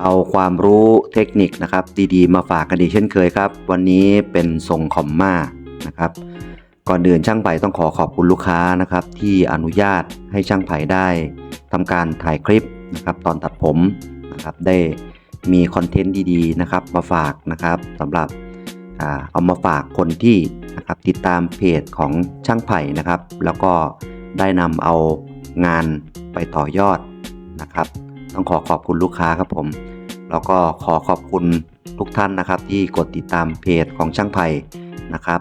เอาความรู้เทคนิคนะครับดีๆ มาฝากกันอีเช่นเคยครับ วันนี้เป็นทรงคอมมานะครับ ก่อนอื่นช่างไผ่ต้องขอขอบคุณลูกค้านะครับ ที่อนุญาตให้ช่างไผ่ได้ทำการถ่ายคลิปนะครับตอนตัดผมนะครับได้มีคอนเทนต์ดีๆนะครับมาฝากนะครับสำหรับเอามาฝากคนที่นะครับติดตามเพจของช่างไผ่นะครับ แล้วก็ได้นำเอางานไปต่อยอดนะครับ ต้องขอขอบคุณลูกค้าครับผม แล้วก็ขอขอบคุณทุกท่านนะครับ ที่กดติดตามเพจของช่างไผ่นะครับ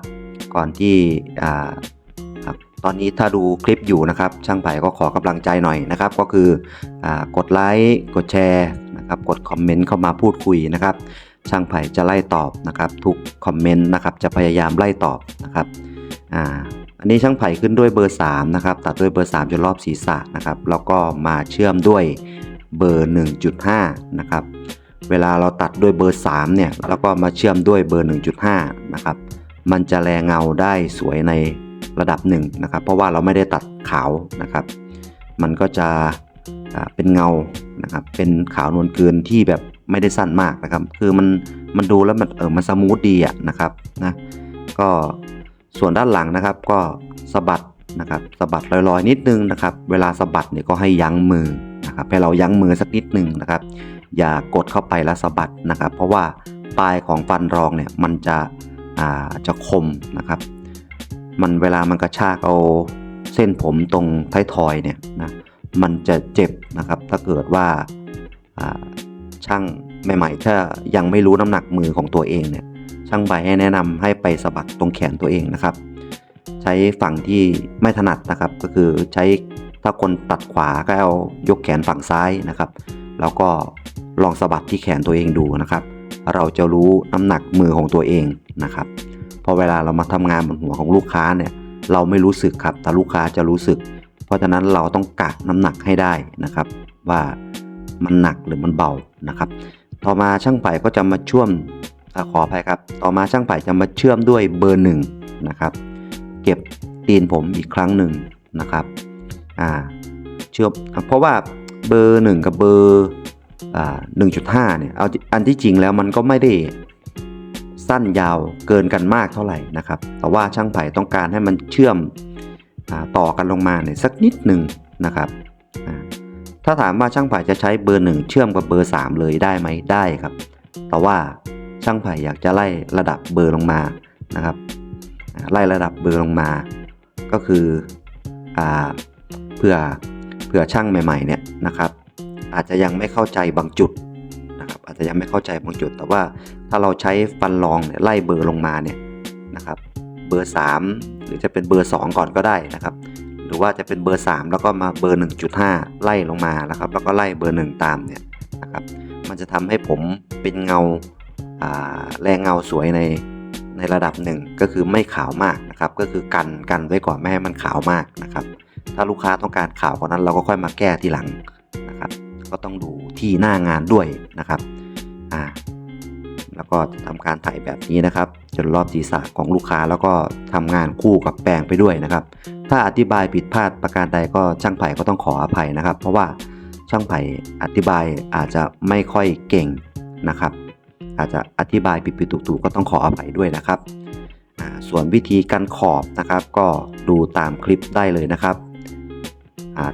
ก่อนที่อ่าตอนนี้ถ้าดูคลิปอยู่นะครับ ช่างไผ่ก็ขอกำลังใจหน่อยนะครับ ก็คืออกดไลค์กดแชร์นะครับ กดคอมเมนต์เข้ามาพูดคุยนะครับ ช่างไผ่จะไล่ตอบนะครับ ทุกคอมเมนต์นะครับจะพยายามไล่ตอบนะครับอ่าอันนี้ช่างไผ่ขึ้นด้วยเบอร์3นะครับตัดด้วยเบอร์3จนรอบศีรษะนะครับ แล้วก็มาเชื่อมด้วย เบอร์ 1.5 นะครับ เวลาเราตัดด้วยเบอร์ 3 เนี่ย แล้วก็มาเชื่อมด้วยเบอร์ 1.5 นะครับ มันจะแลเงาได้สวยในระดับหนึ่งนะครับ เพราะว่าเราไม่ได้ตัดขาวนะครับ มันก็จะเป็นเงานะครับ เป็นขาวนวลเกินที่แบบไม่ได้สั้นมากนะครับ คือมันมันดูแล้วมันเออมันสมูทดีอะนะครับนะก็ส่วนด้านหลังนะครับก็สะบัดนะครับสะบัดลอยๆ นิดนึงนะครับ เวลาสะบัดเนี่ยก็ให้ยั้งมือ นะครับให้เรายั้งมือสักนิดหนึ่งนะครับ อย่ากดเข้าไปแล้วสะบัดนะครับ เพราะว่าปลายของฟันรองเนี่ยมันจะอ่าจะคมนะครับ มันเวลามันกระชากเอาเส้นผมตรงท้ายทอยเนี่ยนะมันจะเจ็บนะครับ ถ้าเกิดว่าช่างใหม่ๆถ้ายังไม่รู้น้ำหนักมือของตัวเองเนี่ยช่างใบให้แนะนำให้ไปสะบัดตรงแขนตัวเองนะครับ ใช้ฝั่งที่ไม่ถนัดนะครับ ก็คือใช้ ถ้าคนตัดขวาก็เอายกแขนฝั่งซ้ายนะครับ แล้วก็ลองสะบัดที่แขนตัวเองดูนะครับ เราจะรู้น้ำหนักมือของตัวเองนะครับ พอเวลาเรามาทำงานบนหัวของลูกค้าเนี่ย เราไม่รู้สึกครับ แต่ลูกค้าจะรู้สึก เพราะฉะนั้นเราต้องกะน้ำหนักให้ได้นะครับ ว่ามันหนักหรือมันเบานะครับ ต่อมาช่างไผ่ก็จะมาช่วมอขออภัยครับ ต่อมาช่างไผ่จะมาเชื่อมด้วยเบอร์หนึ่งนะครับ เก็บตีนผมอีกครั้งหนึ่งนะครับ อ่าเชื่อมเพราะว่าเบอร์หนึ่งกับเบอร์อ่าหนึ่งจุดห้าเนี่ยเอาอันที่จริงแล้วมันก็ไม่ได้สั้นยาวเกินกันมากเท่าไหร่นะครับ แต่ว่าช่างไผ่ต้องการให้มันเชื่อมอต่อกันลงมาเนี่ยสักนิดหนึ่งนะครับ ถ้าถามว่าช่างไผ่จะใช้เบอร์หนึ่งเชื่อมกับเบอร์สามเลยได้ไหมได้ครับ แต่ว่าช่างไผ่อยากจะไล่ระดับเบอร์ลงมานะครับ ไล่ระดับเบอร์ลงมา ก็คืออ่า เพื่อเพื่อช่างใหม่ๆเนี่ยนะครับ อาจจะยังไม่เข้าใจบางจุดนะครับอาจจะยังไม่เข้าใจบางจุด แต่ว่าถ้าเราใช้ฟันรองเนี่ยไล่เบอร์ลงมาเนี่ยนะครับ เบอร์ 3 หรือจะเป็นเบอร์ 2 ก่อนก็ได้นะครับ หรือว่าจะเป็นเบอร์ 3 แล้วก็มาเบอร์ 1.5 ไล่ลงมานะครับ แล้วก็ไล่เบอร์ 1 ตามเนี่ยนะครับมันจะทำให้ผมเป็นเงาอ่าแรงเงาสวยในในระดับหนึ่งก็คือไม่ขาวมากนะครับ ก็คือกันกันไว้ก่อนไม่ให้มันขาวมากนะครับ ถ้าลูกค้าต้องการข่าวกว่านั้นเราก็ค่อยมาแก้ทีหลังนะครับ ก็ต้องดูที่หน้างานด้วยนะครับอ่าแล้วก็ทำการถ่ายแบบนี้นะครับ จนรอบศีรษะของลูกค้าแล้วก็ทำงานคู่กับแปรงไปด้วยนะครับ ถ้าอธิบายผิดพลาดประการใดก็ช่างไผ่ก็ต้องขออภัยนะครับ เพราะว่าช่างไผ่อธิบายอาจจะไม่ค่อยเก่งนะครับ อาจจะอธิบายผิดๆถูกๆก็ต้องขออภัยด้วยนะครับอ่าส่วนวิธีการขอบนะครับ ก็ดูตามคลิปได้เลยนะครับ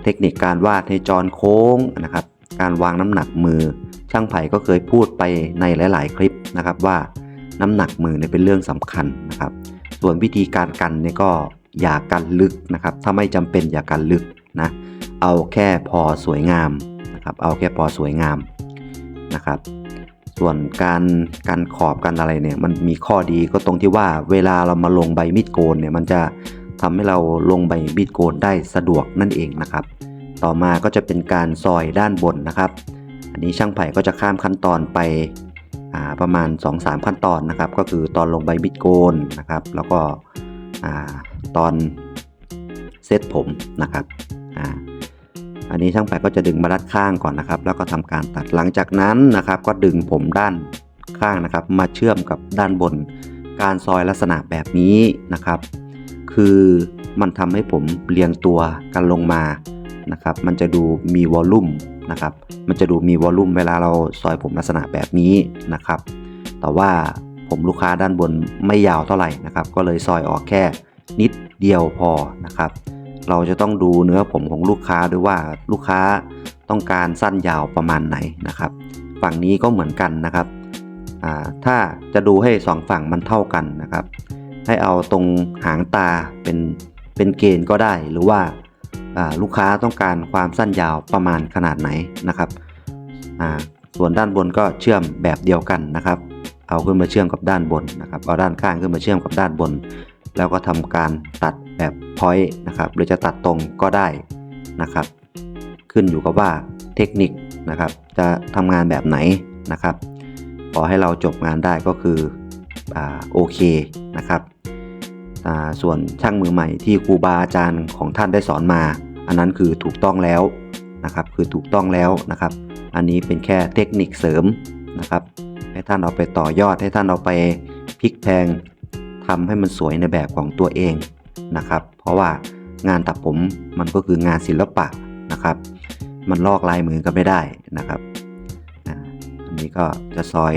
เทคนิคการวาดให้จรโค้งนะครับ การวางน้ำหนักมือ ช่างไผ่ก็เคยพูดไปในหลาย ๆ คลิปนะครับว่าน้ำหนักมือเนี่ยเป็นเรื่องสำคัญนะครับ ส่วนวิธีการกันเนี่ยก็อย่ากันลึกนะครับ ถ้าไม่จำเป็นอย่ากันลึกนะเอาแค่พอสวยงามนะครับ เอาแค่พอสวยงามนะครับ ส่วนการการขอบกันอะไรเนี่ยมันมีข้อดีก็ตรงที่ว่าเวลาเรามาลงใบมีดโกนเนี่ยมันจะ ทำให้เราลงใบมีดโกนได้สะดวกนั่นเองนะครับ ต่อมาก็จะเป็นการซอยด้านบนนะครับ อันนี้ช่างไผ่ก็จะข้ามขั้นตอนไปประมาณ 2-3 ขั้นตอนนะครับ ก็คือตอนลงใบบิดโกนนะครับ แล้วก็อตอนเซตผมนะครับอ่าอันนี้ช่างไผ่ก็จะดึงมาด้านข้างก่อนนะครับ แล้วก็ทำการตัดหลังจากนั้นนะครับ ก็ดึงผมด้านข้างนะครับ มาเชื่อมกับด้านบน การซอยลักษณะแบบนี้นะครับ คือมันทำให้ผมเรียงตัวกันลงมานะครับ มันจะดูมีวอลลุ่มนะครับ มันจะดูมีวอลลุ่มเวลาเราซอยผมลักษณะแบบนี้นะครับ แต่ว่าผมลูกค้าด้านบนไม่ยาวเท่าไหร่นะครับ ก็เลยซอยออกแค่นิดเดียวพอนะครับ เราจะต้องดูเนื้อผมของลูกค้าด้วยว่าลูกค้าต้องการสั้นยาวประมาณไหนนะครับ ฝั่งนี้ก็เหมือนกันนะครับ ถ้าจะดูให้สองฝั่งมันเท่ากันนะครับ ให้เอาตรงหางตาเป็นเป็นเกณฑ์ก็ได้ หรือว่าลูกค้าต้องการความสั้นยาวประมาณขนาดไหนนะครับส่วนด้านบนก็เชื่อมแบบเดียวกันนะครับ เอาขึ้นมาเชื่อมกับด้านบนนะครับเอาด้านข้างขึ้นมาเชื่อมกับด้านบน แล้วก็ทำการตัดแบบพอยต์นะครับหรือจะตัดตรงก็ได้นะครับ ขึ้นอยู่กับว่าเทคนิคนะครับจะทำงานแบบไหนนะครับ ขอให้เราจบงานได้ก็คืออโอเค นะครับส่วนช่างมือใหม่ที่ครูบาอาจารย์ของท่านได้สอนมา อันนั้นคือถูกต้องแล้วนะครับคือถูกต้องแล้วนะครับ อันนี้เป็นแค่เทคนิคเสริมนะครับ ให้ท่านเอาไปต่อยอดให้ท่านเอาไปพลิกแพงทำให้มันสวยในแบบของตัวเองนะครับ เพราะว่างานตัดผมมันก็คืองานศิลปะนะครับ มันลอกลายมือกันไม่ได้นะครับอันนี้ก็จะซอย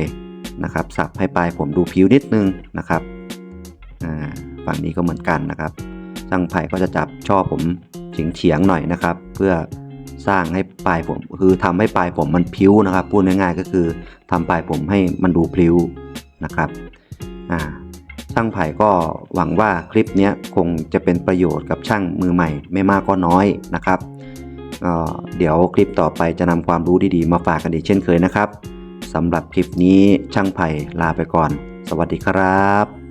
นะครับสับให้ปลายผมดูผิวนิดนึงนะครับ ฝั่งนี้ก็เหมือนกันนะครับช่างไผ่ก็จะจับช่อผมเฉียงเฉียงๆหน่อยนะครับ เพื่อสร้างให้ปลายผมคือทำให้ปลายผมมันพิ้วนะครับ พูดง่ายๆก็คือทำปลายผมให้มันดูพลิ้วนะครับอ่าช่างไผ่ก็หวังว่าคลิปนี้คงจะเป็นประโยชน์กับช่างมือใหม่ ไม่มากก็น้อยนะครับเดี๋ยวคลิปต่อไปจะนำความรู้ดีๆ มาฝากกันอีกเช่นเคยนะครับสำหรับคลิปนี้ช่างไผ่ลาไปก่อน สวัสดีครับ